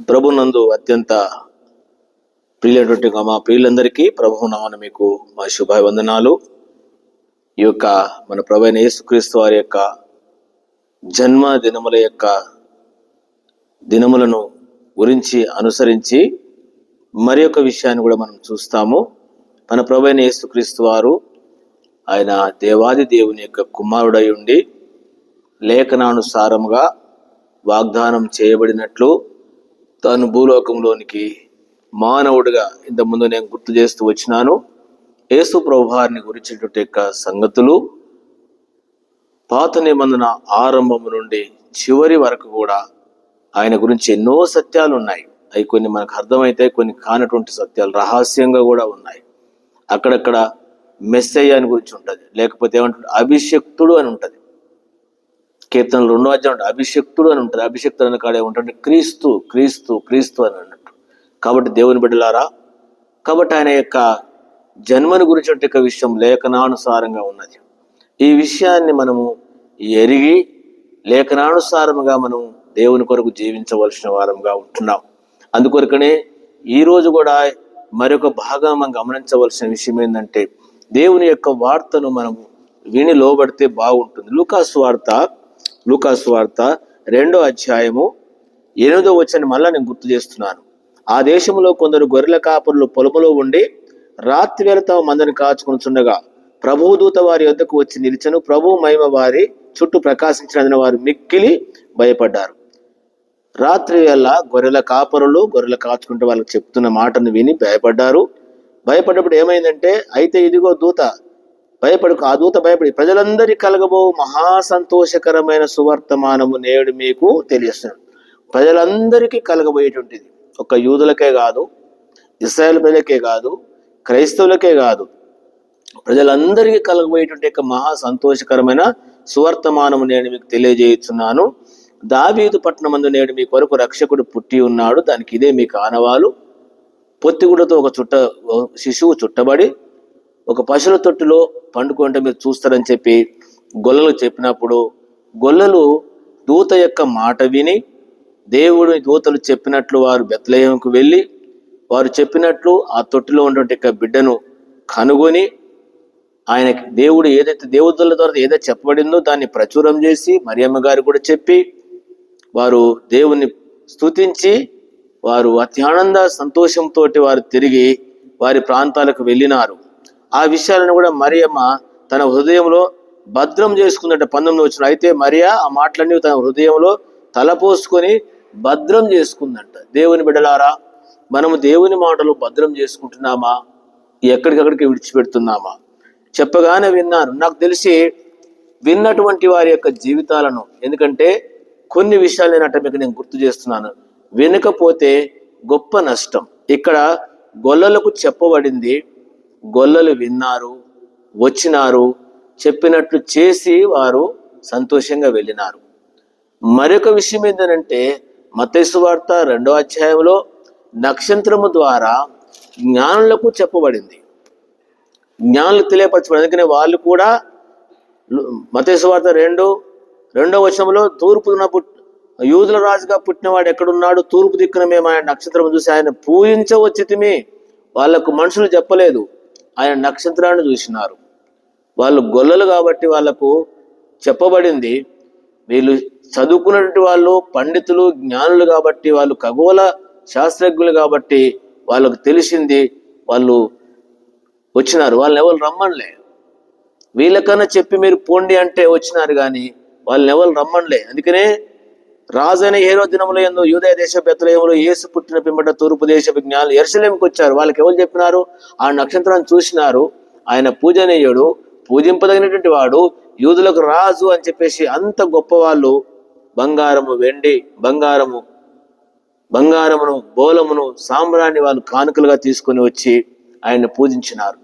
ప్రభునందు అత్యంత ప్రియులైనటువంటి మా ప్రియులందరికీ ప్రభు నామన మీకు మా శుభాభివందనాలు. ఈ యొక్క మన ప్రభైన యేసుక్రీస్తు వారి యొక్క జన్మ దినముల యొక్క దినములను గురించి అనుసరించి మరి ఒక విషయాన్ని కూడా మనం చూస్తాము. మన ప్రభైన యేసుక్రీస్తు వారు ఆయన దేవాది దేవుని యొక్క కుమారుడై ఉండి లేఖనానుసారముగా వాగ్దానం చేయబడినట్లు తాను భూలోకంలోనికి మానవుడిగా ఇంతకుముందు నేను గుర్తు చేస్తూ వచ్చినాను. యేసు ప్రభువారిని గురించినటువంటి యొక్క సంగతులు పాత నిబంధన ఆరంభము నుండి చివరి వరకు కూడా ఆయన గురించి ఎన్నో సత్యాలు ఉన్నాయి. అవి కొన్ని మనకు అర్థమైతే కొన్ని కానటువంటి సత్యాలు రహస్యంగా కూడా ఉన్నాయి. అక్కడక్కడ మెస్సయ్య అని గురించి ఉంటుంది. లేకపోతే ఏమంటుంది అభిషక్తుడు అని ఉంటుంది. కీర్తన రెండో అధ్యాయం అభిషక్తుడు అని ఉంటుంది. అభిషక్తుడు అనే కాడే ఏమంటే క్రీస్తు క్రీస్తు క్రీస్తు అని అన్నట్టు. కాబట్టి దేవుని బిడ్డలారా కాబట్టి ఆయన యొక్క జన్మను గురించిన యొక్క విషయం లేఖనానుసారంగా ఉన్నది. ఈ విషయాన్ని మనము ఎరిగి లేఖనానుసారముగా మనం దేవుని కొరకు జీవించవలసిన వారంగా ఉంటున్నాం. అందుకొరకనే ఈరోజు కూడా మరొక భాగం మనం గమనించవలసిన విషయం ఏంటంటే దేవుని యొక్క వార్తను మనము విని లోబడితే బాగుంటుంది. లూకాసు వార్త లూకాసు వార్త రెండో అధ్యాయము ఎనిమిదో వచ్చిన మళ్ళా నేను గుర్తు చేస్తున్నాను. ఆ దేశంలో కొందరు గొర్రెల కాపరులు పొలములో ఉండి రాత్రి వేళ తమ మందని కాచుకొనుచుండగా ప్రభువు దూత వారి యొద్దకు వచ్చి నిలిచను. ప్రభు మహిమ వారి చుట్టూ ప్రకాశించినందున వారు మిక్కిలి భయపడ్డారు. రాత్రి వేళ గొర్రెల కాపరులు గొర్రెలు కాచుకుంటే వాళ్ళకి చెప్తున్న మాటను విని భయపడ్డారు. భయపడ్డప్పుడు ఏమైందంటే అయితే ఇదిగో దూత భయపడుకు ఆ దూత భయపడి ప్రజలందరి కలగబో మహా సంతోషకరమైన సువర్తమానము నేడు మీకు తెలియస్తున్నాడు ప్రజలందరికీ కలగబోయేటువంటిది. ఒక యూదులకే కాదు ఇస్రాయేల్ ప్రజలకే కాదు క్రైస్తవులకే కాదు. ప్రజలందరికీ కలగబోయేటువంటి యొక్క మహా సంతోషకరమైన సువర్తమానము నేను మీకు తెలియజేయుచున్నాను. దావీదు పట్టణమందు నేడు మీ కొరకు రక్షకుడు పుట్టి ఉన్నాడు. దానికి ఇదే మీకు ఆనవాలు పొత్తిగుడతో ఒక చుట్ట శిశువు చుట్టబడి ఒక పశువుల తొట్టులో పండుకుంటే మీరు చూస్తారని చెప్పి గొల్లలు చెప్పినప్పుడు గొల్లలు దూత యొక్క మాట విని దేవుడు దూతలు చెప్పినట్లు వారు బెత్తలేయంకు వెళ్ళి వారు చెప్పినట్లు ఆ తొట్టిలో ఉన్నటువంటి బిడ్డను కనుగొని ఆయనకి దేవుడు ఏదైతే దేవుతుల ద్వారా ఏదైతే చెప్పబడిందో దాన్ని ప్రచురం చేసి మరియమ్మ గారు కూడా చెప్పి వారు దేవుని స్తుతించి వారు అత్యానంద సంతోషంతో వారు తిరిగి వారి ప్రాంతాలకు వెళ్ళినారు. ఆ విషయాలను కూడా మరియమ్మ తన హృదయంలో భద్రం చేసుకుందట. పంతొమ్మిది వచ్చిన అయితే మరియా ఆ మాటలన్నీ తన హృదయంలో తలపోసుకొని భద్రం చేసుకుందంట. దేవుని బిడ్డలారా మనము దేవుని మాటలు భద్రం చేసుకుంటున్నామా? ఎక్కడికక్కడికి విడిచిపెడుతున్నామా? చెప్పగానే విన్నాను నాకు తెలిసి విన్నటువంటి వారి యొక్క జీవితాలను ఎందుకంటే కొన్ని విషయాలు నేను అట్ట మీకు నేను గుర్తు చేస్తున్నాను. వినకపోతే గొప్ప నష్టం. ఇక్కడ గొల్లలకు చెప్పబడింది గొల్లలు విన్నారు వచ్చినారు చెప్పినట్లు చేసి వారు సంతోషంగా వెళ్ళినారు. మరొక విషయం ఏంటంటే మతేసు వార్త రెండో అధ్యాయంలో నక్షత్రము ద్వారా జ్ఞానులకు చెప్పబడింది. జ్ఞానులు తెలియపరచబడి అందుకనే వాళ్ళు కూడా మతేసు వార్త రెండు రెండో వచనంలో తూర్పున పుట్ యూదుల రాజుగా పుట్టినవాడు ఎక్కడున్నాడు? తూర్పు దిక్కున మేము ఆయన నక్షత్రం చూసి ఆయన పూజించవచ్చితిమి. వాళ్ళకు మనుషులు చెప్పలేదు. ఆయన నక్షత్రాన్ని చూసినారు. వాళ్ళు గొల్లలు కాబట్టి వాళ్ళకు చెప్పబడింది వీళ్ళు చదువుకున్నటువంటి వాళ్ళు పండితులు జ్ఞానులు కాబట్టి వాళ్ళు ఖగోళ శాస్త్రజ్ఞులు కాబట్టి వాళ్ళకు తెలిసింది వాళ్ళు వచ్చినారు. వాళ్ళని ఎవరు రమ్మనిలే. వీళ్ళకన్నా చెప్పి మీరు పోండి అంటే వచ్చినారు కానీ వాళ్ళని ఎవరు రమ్మనిలే. అందుకనే రాజైన ఏరో దినములో ఎందు యూదయ దేశ బెత్తలేములు యేసు పుట్టిన పిమ్మట తూర్పు దేశ జ్ఞానులు ఎరుసలేంకి వచ్చారు. వాళ్ళకి ఎవరు చెప్పినారు? ఆ నక్షత్రాన్ని చూసినారు. ఆయన పూజనీయుడు పూజింపదగినటువంటి వాడు యూదులకు రాజు అని చెప్పేసి అంత గొప్ప వాళ్ళు బంగారము వెండి బంగారము బంగారమును బోలమును సాంబ్రాన్ని వాళ్ళు కానుకలుగా తీసుకొని వచ్చి ఆయన్ని పూజించినారు.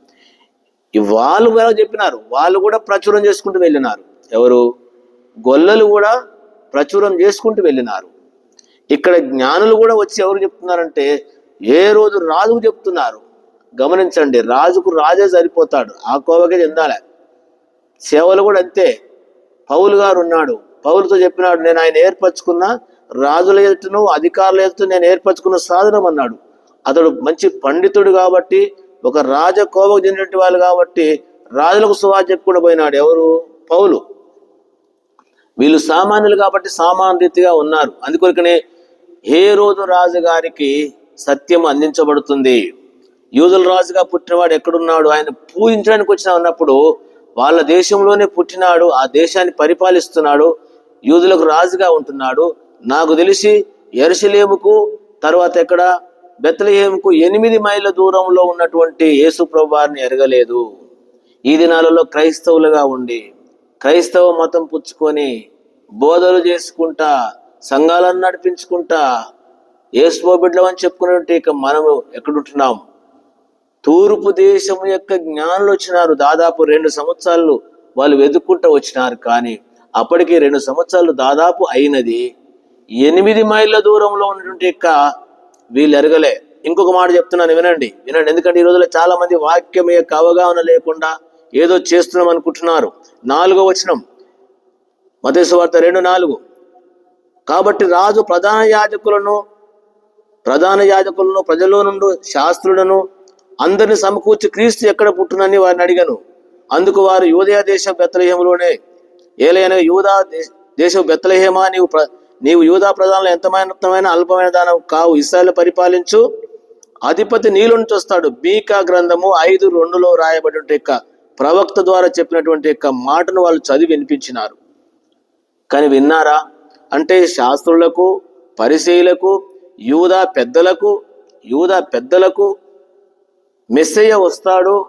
వాళ్ళు కూడా చెప్పినారు. వాళ్ళు కూడా ప్రచురం చేసుకుంటూ వెళ్ళినారు. ఎవరు? గొల్లలు కూడా ప్రచురం చేసుకుంటూ వెళ్ళినారు. ఇక్కడ జ్ఞానులు కూడా వచ్చి ఎవరు చెప్తున్నారంటే ఏ రోజు రాజుకు చెప్తున్నారు. గమనించండి రాజుకు రాజే సరిపోతాడు ఆ కోవకే చెందాలి. సేవలు కూడా అంతే. పౌలు గారు ఉన్నాడు పౌలుతో చెప్పినాడు నేను ఆయన ఏర్పరచుకున్న రాజుల ఎదుటను అధికారుల ఎదుట నేను ఏర్పరచుకున్న సాధనం అన్నాడు. అతడు మంచి పండితుడు కాబట్టి ఒక రాజ కోవకు చెందినటువంటి వాళ్ళు కాబట్టి రాజులకు సువార్త చెప్పుకుండా పోయినాడు ఎవరు? పౌలు. వీళ్ళు సామాన్యులు కాబట్టి సామాన్య రీతిగా ఉన్నారు. అందుకొరకనే ఏ రోజు రాజుగారికి సత్యం అందించబడుతుంది. యూదుల రాజుగా పుట్టినవాడు ఎక్కడున్నాడు? ఆయన పూజించడానికి వచ్చిన ఉన్నప్పుడు వాళ్ళ దేశంలోనే పుట్టినాడు ఆ దేశాన్ని పరిపాలిస్తున్నాడు యూదులకు రాజుగా ఉంటున్నాడు. నాకు తెలిసి ఎరుసలేముకు తర్వాత ఎక్కడ? బెత్తలహేముకు ఎనిమిది మైళ్ళ దూరంలో ఉన్నటువంటి యేసు ప్రభువారిని ఎరగలేదు. ఈ దినాలలో క్రైస్తవులుగా ఉండి క్రైస్తవ మతం పుచ్చుకొని బోధలు చేసుకుంటా సంఘాలను నడిపించుకుంటా ఏసుకో బిడ్డలం అని చెప్పుకున్నట్టు ఇక మనము ఎక్కడుంటున్నాం? తూర్పు దేశం యొక్క జ్ఞానులు వచ్చినారు. దాదాపు రెండు సంవత్సరాలు వాళ్ళు వెతుక్కుంటూ వచ్చినారు. కానీ అప్పటికి రెండు సంవత్సరాలు దాదాపు అయినది. ఎనిమిది మైళ్ళ దూరంలో ఉన్నటువంటి యొక్క వీళ్ళు ఎరగలే. ఇంకొక మాట చెప్తున్నాను వినండి. వినండి. ఎందుకంటే ఈ రోజుల్లో చాలా మంది వాక్యం యొక్క అవగాహన లేకుండా ఏదో చేస్తున్నాం అనుకుంటున్నారు. నాలుగో వచనం. మతేశ్వార్త రెండు నాలుగు. కాబట్టి రాజు ప్రధాన యాజకులను ప్రధాన యాజకులను ప్రజల్లో నుండి శాస్త్రులను అందరిని సమకూర్చి క్రీస్తు ఎక్కడ పుట్టునని వారిని అడిగాను. అందుకు వారు యూదయ దేశ బెత్తలహేములోనే ఏలైన యూదా దేశ బెత్తలహేమా నీవు ప్ర- నీవు యూదా ప్రధానంలో ఎంతమైన అల్పమైన దానం కావు ఇస్రాయల్ పరిపాలించు. అధిపతి నీలో వస్తాడు. బీకా గ్రంథము ఐదు రెండులో రాయబడి యొక్క ప్రవక్త ద్వారా చెప్పినటువంటి యొక్క మాటను వాళ్ళు చదివి వినిపించినారు. కానీ విన్నారా? అంటే శాస్త్రులకు పరిశీలకు యూదా పెద్దలకు యూదా పెద్దలకు మెస్సయ్య వస్తాడు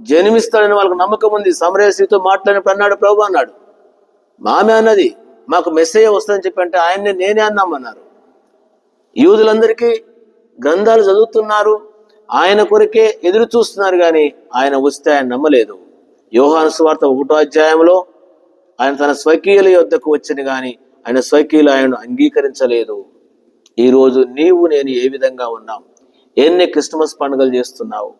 జన్మిస్తాడని వాళ్ళకి నమ్మకం ఉంది. సమరేశ్రీతో మాట్లాడినప్పుడు అన్నాడు ప్రభు అన్నాడు మామే అన్నది మాకు మెస్సయ్య వస్తుందని చెప్పి అంటే ఆయన్ని నేనే అన్నామన్నారు. యూదులందరికీ గ్రంథాలు చదువుతున్నారు ఆయన కొరకే ఎదురు చూస్తున్నారు కానీ ఆయన వస్తే ఆయన నమ్మలేదు. యోహాను సువార్త ఒకటో అధ్యాయంలో ఆయన తన స్వకీయుల యొద్దకు వచ్చిన గాని ఆయన స్వకీయులు ఆయనను అంగీకరించలేదు. ఈరోజు నీవు నేను ఏ విధంగా ఉన్నాం? ఎన్ని క్రిస్మస్ పండుగలు చేస్తున్నావు?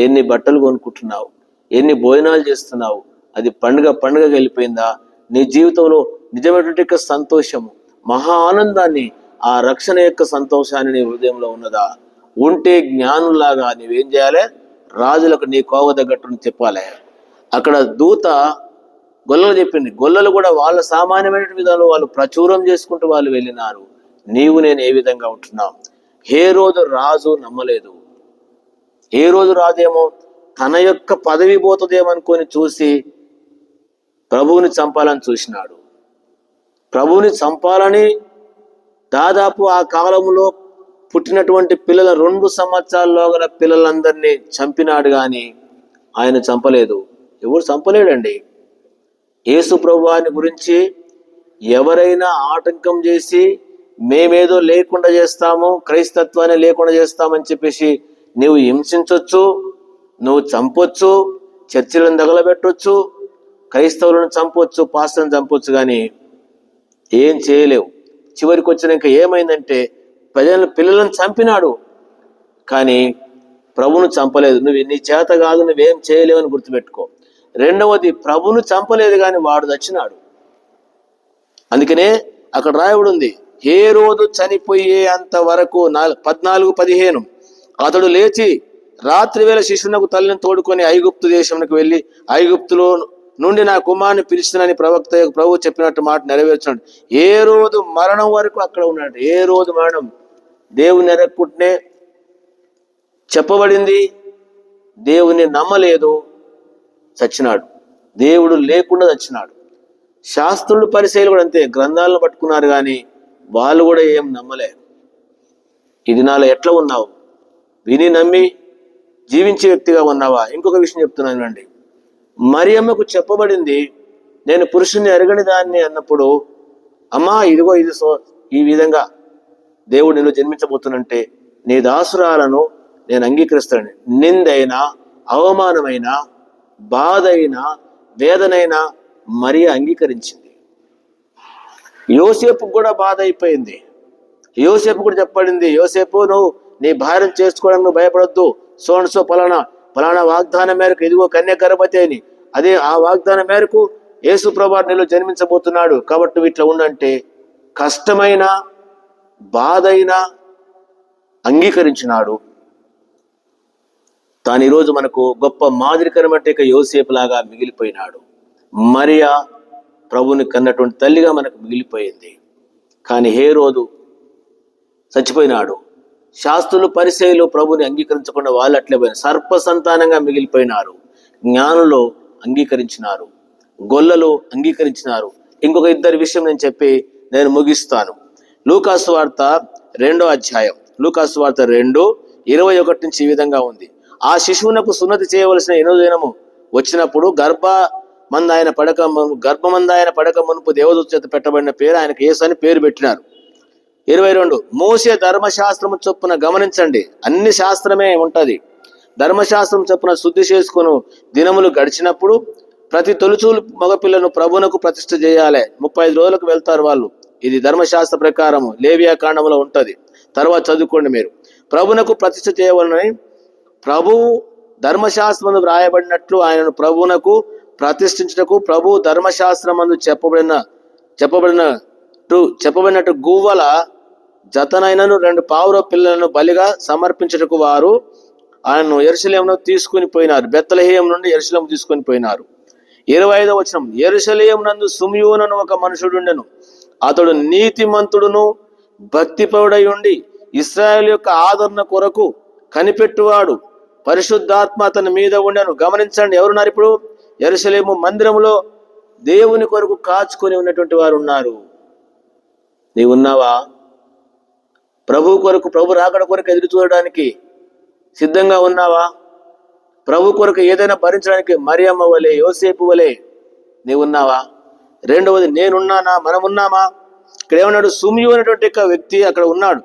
ఎన్ని బట్టలు కొనుక్కుంటున్నావు? ఎన్ని భోజనాలు చేస్తున్నావు? అది పండుగ పండుగ వెళ్ళిపోయిందా? నీ జీవితంలో నిజమైనటువంటి యొక్క సంతోషము మహా ఆనందాన్ని ఆ రక్షణ యొక్క సంతోషాన్ని నీ హృదయంలో ఉన్నదా? ఉంటే జ్ఞానులాగా నీవేం చేయాలి? రాజులకు నీ కోవ తగ్గట్టును చెప్పాలి అక్కడ దూత గొల్లలు చెప్పింది. గొల్లలు కూడా వాళ్ళ సామాన్యమైన విధానంలో వాళ్ళు ప్రచురం చేసుకుంటూ వాళ్ళు వెళ్ళినారు. నీవు నేను ఏ విధంగా ఉంటున్నాం ఏ రోజు రాజు నమ్మలేదు. ఏ రోజు రాజేమో తన యొక్క పదవి పోతుందేమనుకొని చూసి ప్రభువుని చంపాలని చూసినాడు. ప్రభువుని చంపాలని దాదాపు ఆ కాలంలో పుట్టినటువంటి పిల్లల రెండు సంవత్సరాల్లో గల పిల్లలందరినీ చంపినాడు కానీ ఆయన చంపలేదు. ఎవరు చంపలేడండి? యేసు ప్రభువాని గురించి ఎవరైనా ఆటంకం చేసి మేమేదో లేకుండా చేస్తాము క్రైస్తత్వాన్ని లేకుండా చేస్తామని చెప్పేసి నువ్వు హింసించవచ్చు నువ్వు చంపొచ్చు చర్చిలను తగలబెట్టొచ్చు క్రైస్తవులను చంపొచ్చు పాస్టర్ని చంపొచ్చు కానీ ఏం చేయలేవు. చివరికి వచ్చినాక ఏమైందంటే ప్రజలను పిల్లలను చంపినాడు. కానీ ప్రభును చంపలేదు. నువ్వు నీ చేత కాదు నువ్వేం చేయలేవని గుర్తుపెట్టుకో. రెండవది ప్రభును చంపలేదు కానీ వాడు చచ్చినాడు. అందుకనే అక్కడ రాయబడింది ఏ రోజు చనిపోయే అంత వరకు పద్నాలుగు పదిహేను. అతడు లేచి రాత్రి వేళ శిశువునకు తల్లిని తోడుకొని ఐగుప్తు దేశంకి వెళ్ళి ఐగుప్తులో నుండి నా కుమారుని పిలిచినని ప్రవక్త ప్రభు చెప్పినట్టు మాట నెరవేర్చినాడు. ఏ రోజు మరణం వరకు అక్కడ ఉన్నాడు. ఏ రోజు మరణం. దేవుని ఎరక్కుంటేనే చెప్పబడింది. దేవుని నమ్మలేదు. చచ్చినాడు. దేవుడు లేకుండా చచ్చినాడు. శాస్త్రులు పరిశైలు కూడా అంతే. గ్రంథాలను పట్టుకున్నారు కానీ వాళ్ళు కూడా ఏం నమ్మలేరు. ఈ దినాలు ఎట్లా ఉన్నావు? విని నమ్మి జీవించే వ్యక్తిగా ఉన్నావా? ఇంకొక విషయం చెప్తున్నాను మరి మరియమ్మకు చెప్పబడింది నేను పురుషుణ్ణి ఎరగని దాన్ని అన్నప్పుడు అమ్మా ఇదిగో ఇది సో ఈ విధంగా దేవుడు నిన్ను జన్మించబోతున్నంటే నీ దాసురాలను నేను అంగీకరిస్తాను నిందైనా అవమానమైన బాధ అయినా వేదనైనా మరీ అంగీకరించింది. యోసేపు కూడా బాధ అయిపోయింది యోసేపు కూడా చెప్పబడింది యోసేపు నువ్వు నీ భార్యను చేసుకోవడానికి నువ్వు భయపడొద్దు. సోన్ సో పలానా పలానా వాగ్దానం మేరకు ఇదిగో కన్య గర్భవతి అని. అదే ఆ వాగ్దానం మేరకు యేసు ప్రభా నీలో జన్మించబోతున్నాడు. కాబట్టి నువ్వు ఇట్లా ఉండంటే కష్టమైన బాధైనా అంగీకరించినాడు. తాను ఈరోజు మనకు గొప్ప మాదిరికరమంటే యోసేపు లాగా మిగిలిపోయినాడు. మరియా ప్రభుని కన్నటువంటి తల్లిగా మనకు మిగిలిపోయింది. కానీ హే రోజు చచ్చిపోయినాడు. శాస్త్రులు పరిచయలు ప్రభుని అంగీకరించకుండా వాళ్ళు అట్లే పోయిన సర్ప సంతానంగా మిగిలిపోయినారు. జ్ఞానులు అంగీకరించినారు. గొల్లలు అంగీకరించినారు. ఇంకొక ఇద్దరి విషయం నేను చెప్పి నేను ముగిస్తాను. లూకాసు వార్త రెండో అధ్యాయం. లూకాసు వార్త రెండు ఇరవై ఒకటి నుంచి ఈ విధంగా ఉంది. ఆ శిశువునకు సున్నతి చేయవలసిన ఎన్నో దినము వచ్చినప్పుడు గర్భ మందాయన పడక గర్భమందాయన పడక మునుపు దేవదూత చేత పెట్టబడిన పేరు ఆయనకు యేసు అని పేరు పెట్టినారు. ఇరవై రెండు మోసే ధర్మశాస్త్రము చొప్పున గమనించండి. అన్ని శాస్త్రమే ఉంటది. ధర్మశాస్త్రం చొప్పున శుద్ధి చేసుకుని దినములు గడిచినప్పుడు ప్రతి తొలుచూలు మగపిల్లను ప్రభునకు ప్రతిష్ఠ చేయాలి. ముప్పై ఐదు రోజులకు వెళ్తారు వాళ్ళు. ఇది ధర్మశాస్త్ర ప్రకారము. లేవియా కాండంలో తర్వాత చదువుకోండి మీరు. ప్రభునకు ప్రతిష్ఠ చేయవలనని ప్రభువు ధర్మశాస్త్రమందు వ్రాయబడినట్లు ఆయనను ప్రభువునకు ప్రతిష్ఠించుటకు ప్రభు ధర్మశాస్త్రమందు చెప్పబడిన చెప్పబడినట్టు చెప్పబడినట్టు గువ్వల జతనైనను రెండు పావుర పిల్లలను బలిగా సమర్పించుటకు వారు ఆయనను ఎరుసలేమును తీసుకుని పోయినారు. బెత్తలహేయం నుండి ఎరుసలేము తీసుకొని పోయినారు. ఇరవై ఐదవ వచనం. ఎరుసలేం నందు సుమయూనను ఒక మనుషుడుండెను. అతడు నీతిమంతుడును భక్తిపరుడై ఉండి ఇస్రాయేల్ యొక్క ఆదరణ కొరకు కనిపెట్టువాడు. పరిశుద్ధాత్మ అతని మీద ఉండను. గమనించండి ఎవరున్నారు ఇప్పుడు? ఎరుసలేము మందిరములో దేవుని కొరకు కాచుకొని ఉన్నటువంటి వారు ఉన్నారు. నీవున్నావా ప్రభు కొరకు ప్రభు రాకడ కొరకు ఎదురు చూడడానికి సిద్ధంగా ఉన్నావా? ప్రభు కొరకు ఏదైనా భరించడానికి మరియమ్మ వలె యోసేపు వలె నీవు ఉన్నావా? రెండవది నేనున్నానా? మనమున్నామా? ఇక్కడ ఏమన్నాడు సుమియు అనేటువంటి ఒక వ్యక్తి అక్కడ ఉన్నాడు.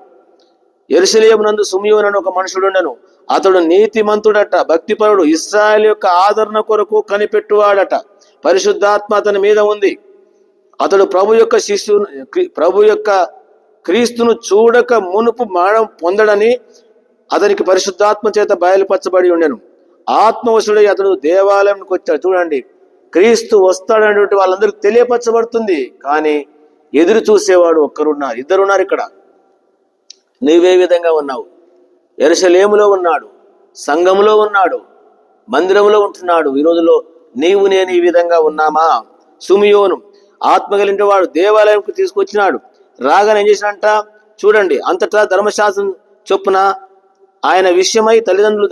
ఎరుసలేమునందు నందు సుమియోన్ అని ఒక మనుషుడు ఉండను. అతడు నీతిమంతుడట భక్తిపరుడు ఇస్రాయల్ యొక్క ఆదరణ కొరకు కనిపెట్టువాడట. పరిశుద్ధాత్మ అతని మీద ఉంది. అతడు ప్రభు యొక్క శిష్యు ప్రభు యొక్క క్రీస్తును చూడక మునుపు మరణం పొందడని అతనికి పరిశుద్ధాత్మ చేత బయలుపరచబడి ఉండెను. ఆత్మవశుడై అతడు దేవాలయంకి వచ్చాడు. చూడండి క్రీస్తు వస్తాడనేటువంటి వాళ్ళందరికీ తెలియపరచబడుతుంది. కానీ ఎదురు చూసేవాడు ఒక్కరున్నారు. ఇద్దరున్నారు ఇక్కడ. నీవే విధంగా ఉన్నావు. ఎరుసలేములో ఉన్నాడు. సంఘములో ఉన్నాడు. మందిరంలో ఉంటున్నాడు. ఈ రోజులో నీవు నేను ఈ విధంగా ఉన్నామా? సుమియోను ఆత్మ కలిగిన వాడు దేవాలయంకు తీసుకొచ్చినాడు. రాగానే ఏం చేసినంట చూడండి అంతటా ధర్మశాస్త్రం చొప్పున ఆయన విషయమై తల్లిదండ్రులు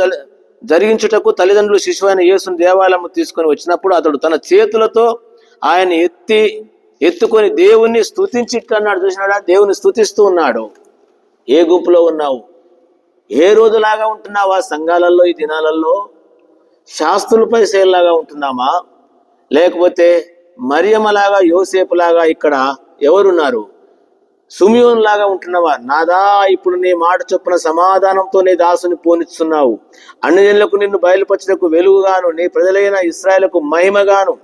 జరిగించుటకు తల్లిదండ్రులు శిశువు అయిన యేసును దేవాలయం తీసుకొని వచ్చినప్పుడు అతడు తన చేతులతో ఆయన ఎత్తి ఎత్తుకొని దేవుణ్ణి స్థుతించిట్లన్నాడు చూసినాడా దేవుని స్థుతిస్తూ ఉన్నాడు. ఏ గుంపులో ఉన్నావు? ఏ రోజులాగా ఉంటున్నావా? సంఘాలలో ఈ దినాలలో శాస్త్రులపై సేల్లాగా ఉంటున్నామా? లేకపోతే మరియమ్మలాగా యోసేపులాగా ఇక్కడ ఎవరున్నారు? సుమియోన్ లాగా ఉంటున్నావా? నాదా ఇప్పుడు నీ మాట చొప్పున సమాధానంతో నీ దాసుని పోనిస్తున్నావు. అన్ని నిన్ను బయలుపరచటకు వెలుగుగాను నీ ప్రజలైన ఇస్రాయలకు మహిమగాను.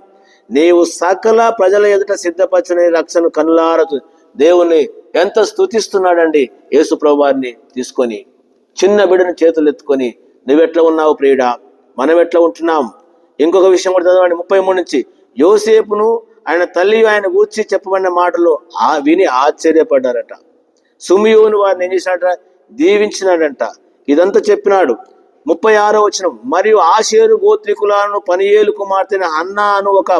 నీవు సకల ప్రజల ఎదుట సిద్ధపరచని రక్షణ కనులారదు. దేవుని ఎంత స్తుతిస్తున్నాడండి? యేసు ప్రభువారిని తీసుకొని చిన్న బిడ్డను చేతులు ఎత్తుకొని నువ్వెట్లా ఉన్నావు ప్రియుడా? మనం ఎట్లా ఉంటున్నాం? ఇంకొక విషయం కూడా చదవండి ముప్పై మూడు నుంచి. యోసేపును ఆయన తల్లి ఆయన గూర్చి చెప్పబడిన మాటలు ఆ విని ఆశ్చర్యపడ్డారట. సుమియోను వారిని ఏం చేసినాడట దీవించినాడంట. ఇదంతా చెప్పినాడు. ముప్పై ఆరో వచ్చిన మరియు ఆశేరు గోత్రికులను పనియేలు కుమార్తెన హన్నా అను ఒక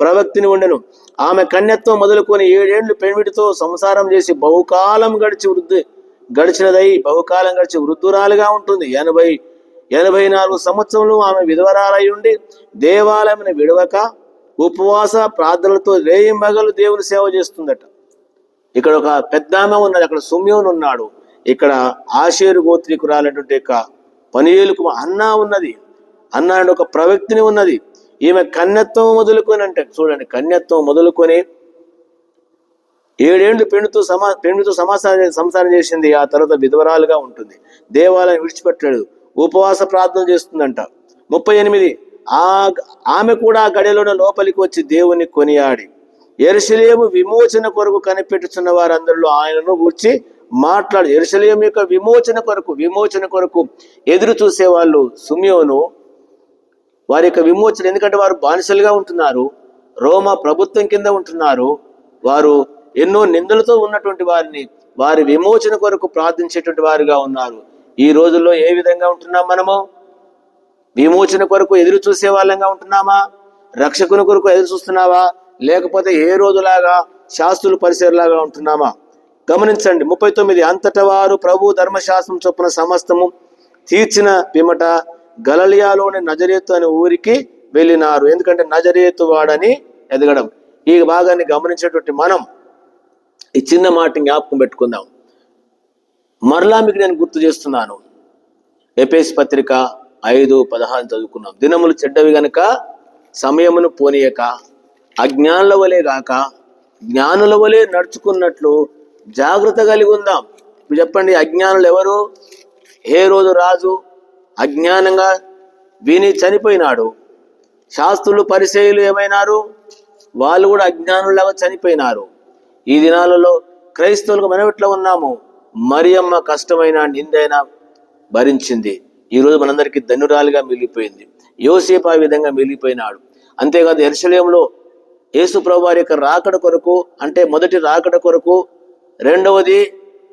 ప్రవక్తిని ఉండెను. ఆమె కన్యత్వం మొదలుకొని ఏడేండ్లు పెణిమిటితో సంసారం చేసి బహుకాలం గడిచి వృద్ధి గడిచినదై బహుకాలం గడిచి వృద్ధురాలుగా ఉంటుంది. ఎనభై ఎనభై నాలుగు సంవత్సరంలో ఆమె విధవరాలై ఉండి దేవాలయం విడవక ఉపవాస ప్రార్థనలతో రేయింబగలు దేవుని సేవ చేస్తుందట. ఇక్కడ ఒక పెద్ద ఆమె ఉన్నది అక్కడ సుమ్యోన్ ఉన్నాడు. ఇక్కడ ఆశేరు గోత్రికురాలటువంటి యొక్క పనియేలుకు అన్నా ఉన్నది. అన్న అంటే ఒక ప్రవక్తిని ఉన్నది. ఈమె కన్యత్వం మొదలుకొని అంటే చూడండి కన్యత్వం మొదలుకొని ఏడేండ్లు పెండుతో సమా పెండుతో సమాసారం సంసారం చేసింది ఆ తర్వాత విధవరాలుగా ఉంటుంది. దేవాలయం విడిచిపెట్టలేదు. ఉపవాస ప్రార్థన చేస్తుందంట. ముప్పై ఎనిమిది ఆ ఆమె కూడా ఆ లోపలికి వచ్చి దేవుని కొనియాడి. ఎరుసలేము విమోచన కొరకు కనిపెట్టుచున్న వారందరిలో ఆయనను గూర్చి మాట్లాడు. ఎరుసలేము యొక్క విమోచన కొరకు విమోచన కొరకు ఎదురు చూసే వాళ్ళు సుమ్యోను వారి యొక్క విమోచన ఎందుకంటే వారు బానిసలుగా ఉంటున్నారు రోమా ప్రభుత్వం కింద ఉంటున్నారు వారు ఎన్నో నిందలతో ఉన్నటువంటి వారిని వారి విమోచన కొరకు ప్రార్థించేటువంటి వారుగా ఉన్నారు. ఈ రోజుల్లో ఏ విధంగా ఉంటున్నాం మనము? విమోచన కొరకు ఎదురు చూసే వాళ్ళంగా ఉంటున్నామా? రక్షకుని కొరకు ఎదురు చూస్తున్నావా? లేకపోతే ఏ రోజులాగా శాస్త్రులు పరిసరలాగా ఉంటున్నామా? గమనించండి ముప్పై తొమ్మిది అంతట వారు ప్రభు ధర్మశాస్త్రం చొప్పున సమస్తము తీర్చిన పిమట గలలియాలోని నజరేతు అనే ఊరికి వెళ్ళినారు. ఎందుకంటే నజరేతు వాడని ఎదగడం. ఈ భాగాన్ని గమనించేటువంటి మనం ఈ చిన్న మాట జ్ఞాపకం పెట్టుకుందాం. మరలా మీకు నేను గుర్తు చేస్తున్నాను. ఎపేస్ పత్రిక ఐదు పదహారు చదువుకున్నాం. దినములు చెడ్డవి గనక సమయమును పోనీయక అజ్ఞానుల వలె గాక జ్ఞానుల వలె నడుచుకున్నట్లు జాగ్రత్త కలిగి ఉందాం. ఇప్పుడు చెప్పండి అజ్ఞానులు ఎవరు? ఏ రోజు రాజు అజ్ఞానంగా విని చనిపోయినాడు. శాస్త్రులు పరిచయులు ఏమైనారు? వాళ్ళు కూడా అజ్ఞానులాగా చనిపోయినారు. ఈ దినాలలో క్రైస్తవులకు మనం ఎట్లా ఉన్నాము? మరియమ్మ కష్టమైన నిందైనా భరించింది. ఈరోజు మనందరికీ ధనురాలుగా మిగిలిపోయింది. యోసేపు ఆ విధంగా మిగిలిపోయినాడు. అంతేకాదు ఎరుసలేంలో యేసు ప్రభువారి యొక్క రాకడ కొరకు అంటే మొదటి రాకడ కొరకు రెండవది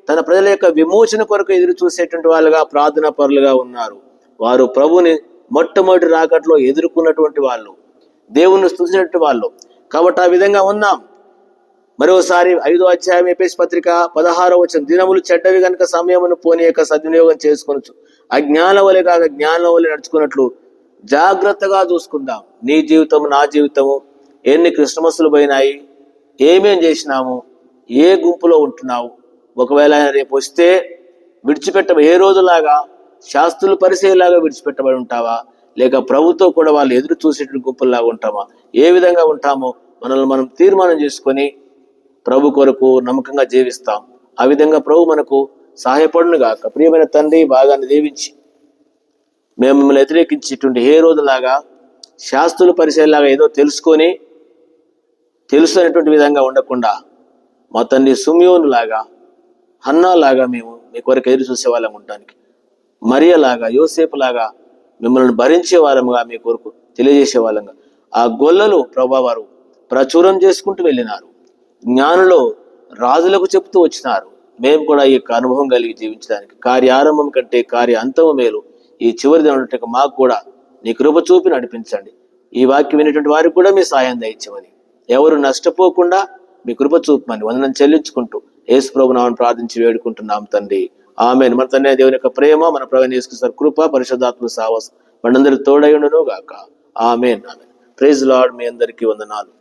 తన ప్రజల యొక్క విమోచన కొరకు ఎదురు చూసేటువంటి వాళ్ళుగా ప్రార్థనా పరులుగా ఉన్నారు. వారు ప్రభుని మొట్టమొదటి రాకట్లో ఎదుర్కొన్నటువంటి వాళ్ళు దేవుణ్ణి స్తుతించినటువంటి వాళ్ళు. కాబట్టి ఆ విధంగా ఉన్నాం. మరోసారి ఐదో అధ్యాయం ఎపేస్ పత్రిక పదహారో వచ్చిన దినములు చెడ్డవి గనుక సమయమును పోనీయక యొక్క సద్వినియోగం చేసుకొనొచ్చు అజ్ఞాన వలె కాక జ్ఞానం వలె నడుచుకున్నట్లు జాగ్రత్తగా చూసుకుందాం. నీ జీవితం నా జీవితము ఎన్ని క్రిస్మస్లు పోయినాయి ఏమేం చేసినాము ఏ గుంపులో ఉంటున్నావు. ఒకవేళ ఆయన రేపు వస్తే విడిచిపెట్ట ఏ రోజులాగా శాస్త్రులు పరిచయలాగా విడిచిపెట్టబడి ఉంటావా? లేక ప్రభుతో కూడా వాళ్ళు ఎదురు చూసేటువంటి గుంపుల్లాగా ఉంటామా? ఏ విధంగా ఉంటామో మనల్ని మనం తీర్మానం చేసుకొని ప్రభు కొరకు నమ్మకంగా జీవిస్తాం. ఆ విధంగా ప్రభు మనకు సహాయపడునుగాక ప్రియమైన తండ్రి భాగాన్ని దీవించి. మేము మిమ్మల్ని వ్యతిరేకించేటువంటి ఏ రోజులాగా శాస్త్రుల పరిచయలాగా ఏదో తెలుసుకొని తెలుసు అనేటువంటి విధంగా ఉండకుండా మా తండ్రి సుమ్యోనులాగా లాగా లాగా మేము మీ కొరకు ఎదురు చూసే వాళ్ళం ఉండడానికి. మరియలాగా యోసేపులాగా మిమ్మల్ని భరించే వాళ్ళముగా మీ కొరకు తెలియజేసే వాళ్ళంగా. ఆ గొల్లలు ప్రభావారు ప్రచురం చేసుకుంటూ వెళ్ళినారు. జ్ఞానులు రాజులకు చెప్తూ వచ్చినారు. మేము కూడా ఈ యొక్క అనుభవం కలిగి జీవించడానికి కార్యారంభం కంటే కార్య అంతము మేలు. ఈ చివరి దినం మాకు కూడా నీ కృప చూపి నడిపించండి. ఈ వాక్యం వినేటువంటి వారికి కూడా మీ సాయం దయచమని ఎవరు నష్టపోకుండా మీ కృప చూపమని వందనం చెల్లించుకుంటూ యేసు ప్రభునామని ప్రార్థించి వేడుకుంటున్నాం తండ్రి. ఆమె మన తండ్రి దేవుని యొక్క ప్రేమ మన ప్రవీణ యేసుక్రీస్తు కృప పరిశుద్ధాత్మ సావస్ మనందరికి తోడయుండును గాక ఆమెన్. ఆమె ప్రైజ్ లాడ్ మీ అందరికీ వందనాలు.